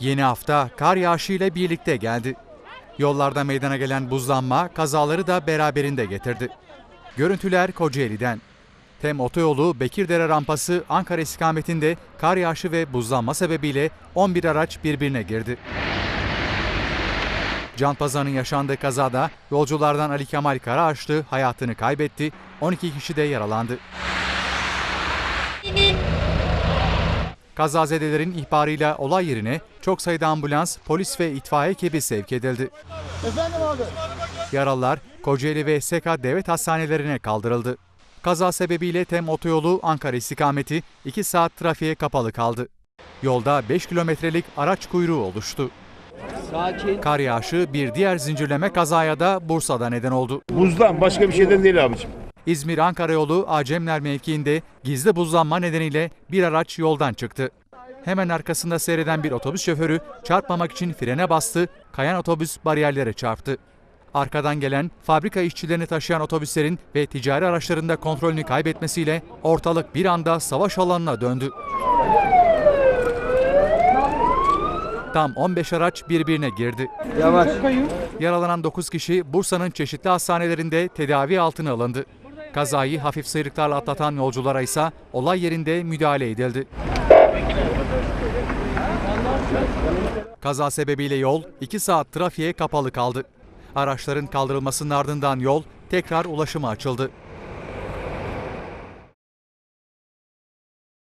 Yeni hafta kar yağışıyla birlikte geldi. Yollarda meydana gelen buzlanma kazaları da beraberinde getirdi. Görüntüler Kocaeli'den. Tem otoyolu Bekirdere rampası Ankara istikametinde kar yağışı ve buzlanma sebebiyle 11 araç birbirine girdi. Canpazarı'nın yaşandığı kazada yolculardan Ali Kemal Karaağaçlı hayatını kaybetti, 12 kişi de yaralandı. Kazazedelerin ihbarıyla olay yerine çok sayıda ambulans, polis ve itfaiye ekibi sevk edildi. Efendim abi. Yaralılar Kocaeli ve Seka devlet hastanelerine kaldırıldı. Kaza sebebiyle Tem otoyolu Ankara istikameti 2 saat trafiğe kapalı kaldı. Yolda 5 kilometrelik araç kuyruğu oluştu. Sakin. Kar yağışı bir diğer zincirleme kazaya da Bursa'da neden oldu. Buzdan başka bir şeyden değil abicim. İzmir-Ankara yolu Acemler mevkiinde gizli buzlanma nedeniyle bir araç yoldan çıktı. Hemen arkasında seyreden bir otobüs şoförü çarpmamak için frene bastı, kayan otobüs bariyerlere çarptı. Arkadan gelen fabrika işçilerini taşıyan otobüslerin ve ticari araçlarında kontrolünü kaybetmesiyle ortalık bir anda savaş alanına döndü. Tam 15 araç birbirine girdi. Yavaş. Yaralanan 9 kişi Bursa'nın çeşitli hastanelerinde tedavi altına alındı. Kazayı hafif sıyrıklarla atlatan yolculara ise olay yerinde müdahale edildi. Kaza sebebiyle yol 2 saat trafiğe kapalı kaldı. Araçların kaldırılmasının ardından yol tekrar ulaşıma açıldı.